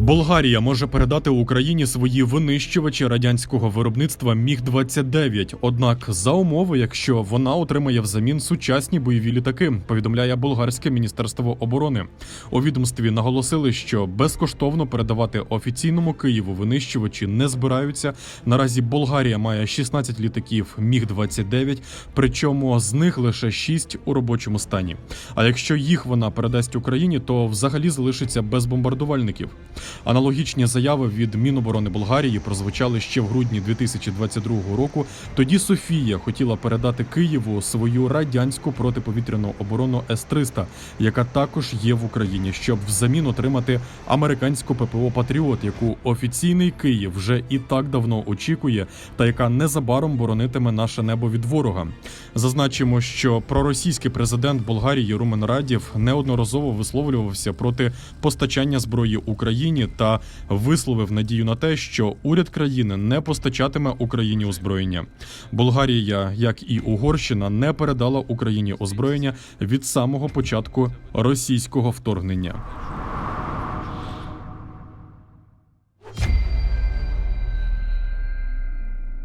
Болгарія може передати Україні свої винищувачі радянського виробництва Міг 29 Однак за умови, якщо вона отримає взамін сучасні бойові літаки, повідомляє болгарське міністерство оборони. У відомстві наголосили, що безкоштовно передавати офіційному Києву винищувачі не збираються. Наразі Болгарія має 16 літаків Міг 29 причому з них лише 6 у робочому стані. А якщо їх вона передасть Україні, то взагалі залишиться без бомбардувальників. Аналогічні заяви від Міноборони Болгарії прозвучали ще в грудні 2022 року. Тоді Софія хотіла передати Києву свою радянську протиповітряну оборону С-300, яка також є в Україні, щоб взамін отримати американську ППО Патріот, яку офіційний Київ вже і так давно очікує, та яка незабаром боронитиме наше небо від ворога. Зазначимо, що проросійський президент Болгарії Румен Радів неодноразово висловлювався проти постачання зброї Україні та висловив надію на те, що уряд країни не постачатиме Україні озброєння. Болгарія, як і Угорщина, не передала Україні озброєння від самого початку російського вторгнення.